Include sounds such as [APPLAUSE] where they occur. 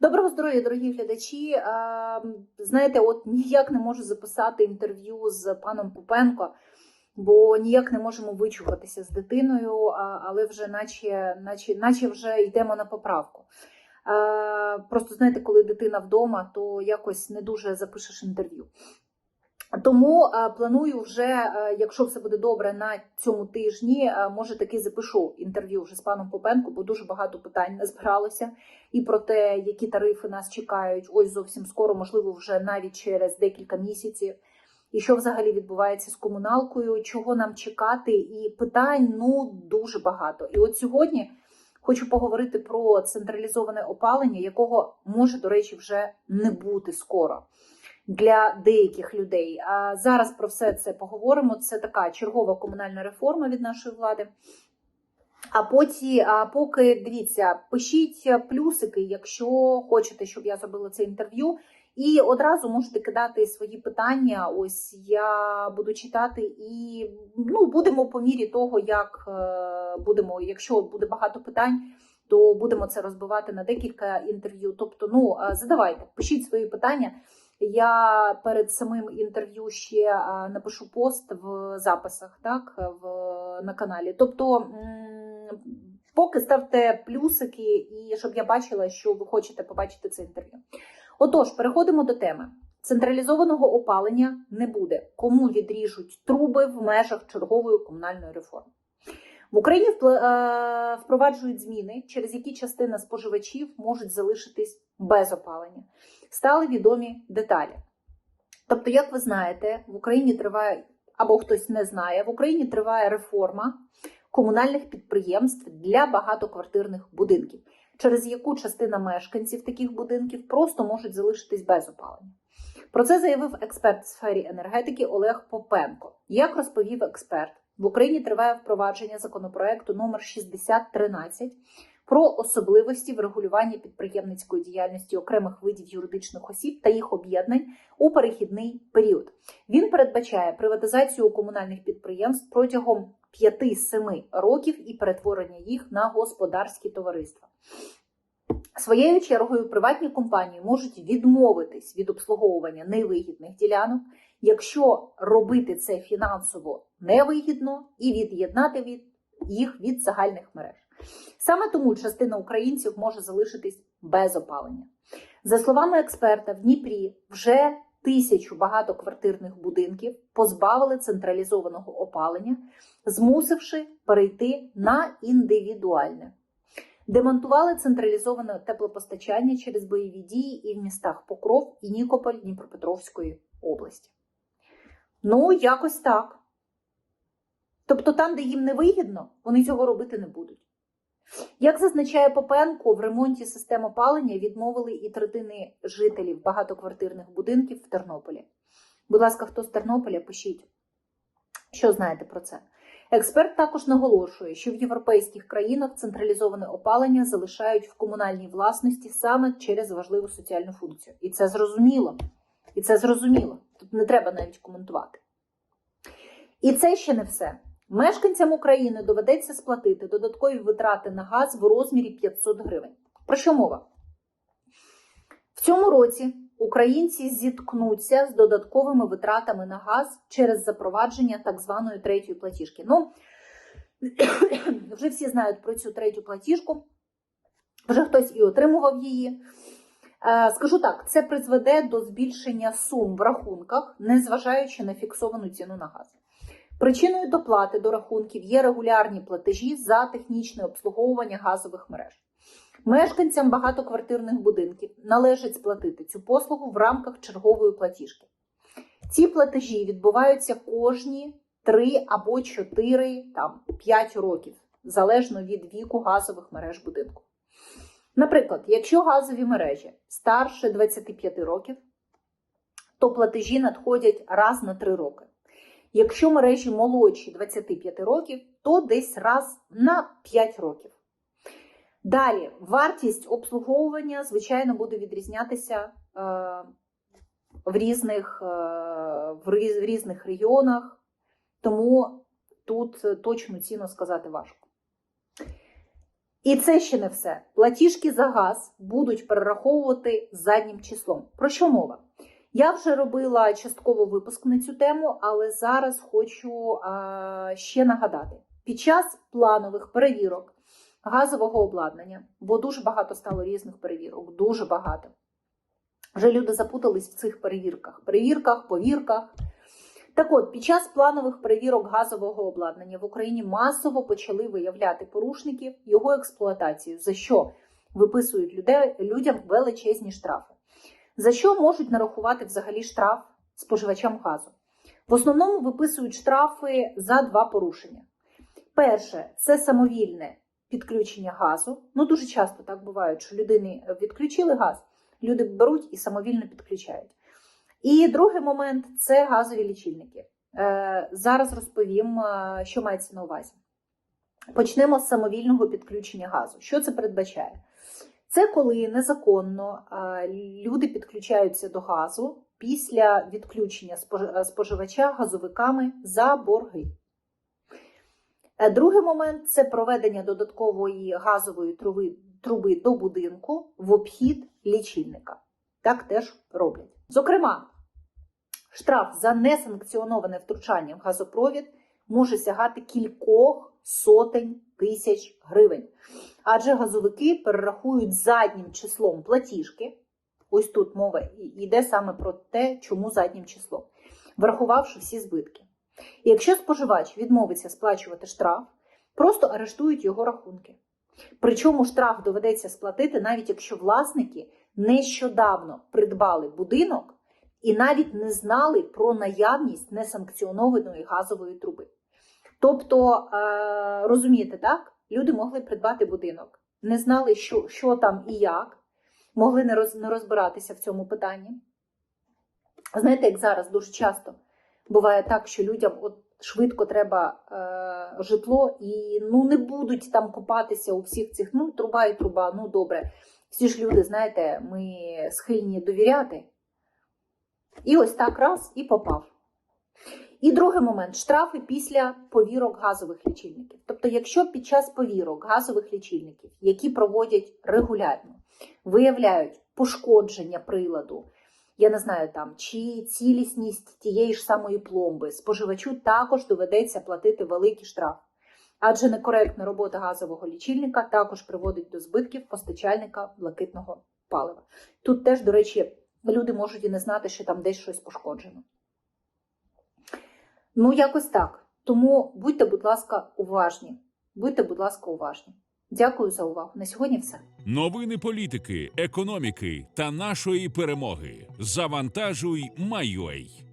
Доброго здоров'я, дорогі глядачі. Знаєте, от ніяк не можу записати інтерв'ю з паном Пупенко, бо ніяк не можемо вичухатися з дитиною, але вже наче, наче, наче вже йдемо на поправку. Просто знаєте, коли дитина вдома, то якось не дуже запишеш інтерв'ю. Тому е, планую вже, е, якщо все буде добре, на цьому тижні, е, може таки запишу інтерв'ю вже з паном Попенко, бо дуже багато питань назбиралося і про те, які тарифи нас чекають ось зовсім скоро, можливо, вже навіть через декілька місяців. І що взагалі відбувається з комуналкою, чого нам чекати, і питань ну дуже багато. І от сьогодні хочу поговорити про централізоване опалення, якого може, до речі, вже не бути скоро для деяких людей. А зараз про все це поговоримо. Це така чергова комунальна реформа від нашої влади. А потім, а поки дивіться, пишіть плюсики, якщо хочете, щоб я зробила це інтерв'ю. І одразу можете кидати свої питання. Ось я буду читати, і ну будемо по мірі того, як е, будемо, якщо буде багато питань, то будемо це розбивати на декілька інтерв'ю. Тобто, ну е, задавайте, пишіть свої питання. Я перед самим інтерв'ю ще напишу пост в записах, так в на каналі. Тобто, поки ставте плюсики, і щоб я бачила, що ви хочете побачити це інтерв'ю. Отож, переходимо до теми. Централізованого опалення не буде. Кому відріжуть труби в межах чергової комунальної реформи? В Україні впроваджують зміни, через які частина споживачів можуть залишитись без опалення. Стали відомі деталі. Тобто, як ви знаєте, в Україні триває, або хтось не знає, в Україні триває реформа комунальних підприємств для багатоквартирних будинків, через яку частина мешканців таких будинків просто можуть залишитись без опалення. Про це заявив експерт в сфері енергетики Олег Попенко. Як розповів експерт, в Україні триває впровадження законопроекту номер 6013 про особливості врегулювання підприємницької діяльності окремих видів юридичних осіб та їх об'єднань у перехідний період. Він передбачає приватизацію комунальних підприємств протягом 5-7 років і перетворення їх на господарські товариства. Своєю чергою приватні компанії можуть відмовитись від обслуговування невигідних ділянок, якщо робити це фінансово невигідно і від'єднати від їх від загальних мереж. Саме тому частина українців може залишитись без опалення. За словами експерта, в Дніпрі вже тисячу багатоквартирних будинків позбавили централізованого опалення, змусивши перейти на індивідуальне. Демонтували централізоване теплопостачання через бойові дії і в містах Покров і Нікополь Дніпропетровської області. Ну, якось так. Тобто там, де їм не вигідно, вони цього робити не будуть. Як зазначає Попенко, в ремонті систем опалення відмовили і третини жителів багатоквартирних будинків в Тернополі. Будь ласка, хто з Тернополя, пишіть, що знаєте про це. Експерт також наголошує, що в європейських країнах централізоване опалення залишають в комунальній власності саме через важливу соціальну функцію. І це зрозуміло. І це зрозуміло. Тут не треба навіть коментувати. І це ще не все. Мешканцям України доведеться сплатити додаткові витрати на газ в розмірі 500 гривень. Про що мова? В цьому році українці зіткнуться з додатковими витратами на газ через запровадження так званої третьої платіжки. Ну, [COUGHS] вже всі знають про цю третю платіжку, вже хтось і отримував її. Е, Скажу так, це призведе до збільшення сум в рахунках, незважаючи на фіксовану ціну на газ. Причиною доплати до рахунків є регулярні платежі за технічне обслуговування газових мереж. Мешканцям багатоквартирних будинків належить сплатити цю послугу в рамках чергової платіжки. Ці платежі відбуваються кожні 3 або 4, там, 5 років, залежно від віку газових мереж будинку. Наприклад, якщо газові мережі старше 25 років, то платежі надходять раз на 3 роки. Якщо мережі молодші 25 років, то десь раз на 5 років. Далі, вартість обслуговування, звичайно, буде відрізнятися е, в, різних, е, в, різних регіонах, тому тут е, точну ціну сказати важко. І це ще не все. Платіжки за газ будуть перераховувати заднім числом. Про що мова? Я вже робила частково випуск на цю тему, але зараз хочу ще нагадати: під час планових перевірок газового обладнання, бо дуже багато стало різних перевірок, дуже багато. Вже люди запутались в цих перевірках, перевірках, повірках. Так от, під час планових перевірок газового обладнання в Україні масово почали виявляти порушників його експлуатацію, за що виписують людей, людям величезні штрафи. За що можуть нарахувати взагалі штраф споживачам газу? В основному виписують штрафи за два порушення. Перше це самовільне підключення газу. Ну, дуже часто так буває, що людини відключили газ, люди беруть і самовільно підключають. І другий момент це газові лічильники. Е, зараз розповім, е, що мається на увазі. Почнемо з самовільного підключення газу. Що це передбачає? Це коли незаконно е, люди підключаються до газу після відключення спож- споживача газовиками за борги. Е, Другий момент це проведення додаткової газової труби, труби до будинку в обхід лічильника. Так теж роблять. Зокрема, штраф за несанкціоноване втручання в газопровід може сягати кількох сотень тисяч гривень. Адже газовики перерахують заднім числом платіжки. Ось тут мова йде саме про те, чому заднім числом, врахувавши всі збитки. І якщо споживач відмовиться сплачувати штраф, просто арештують його рахунки. Причому штраф доведеться сплатити, навіть якщо власники нещодавно придбали будинок і навіть не знали про наявність несанкціонованої газової труби. Тобто, е, розумієте, так? Люди могли придбати будинок, не знали, що, що там і як, могли не, роз, не розбиратися в цьому питанні. Знаєте, як зараз дуже часто буває так, що людям от швидко треба е, житло і ну не будуть там купатися у всіх цих ну труба і труба, ну добре. Всі ж люди, знаєте, ми схильні довіряти. І ось так раз і попав. І другий момент штрафи після повірок газових лічильників. Тобто, якщо під час повірок газових лічильників, які проводять регулярно, виявляють пошкодження приладу, я не знаю там, чи цілісність тієї ж самої пломби, споживачу також доведеться платити великий штраф. Адже некоректна робота газового лічильника також приводить до збитків постачальника блакитного палива. Тут теж, до речі, люди можуть і не знати, що там десь щось пошкоджено. Ну, якось так. Тому будьте, будь ласка, уважні. Будьте, будь ласка, уважні. Дякую за увагу. На сьогодні все. Новини політики, економіки та нашої перемоги. Завантажуй, Майой.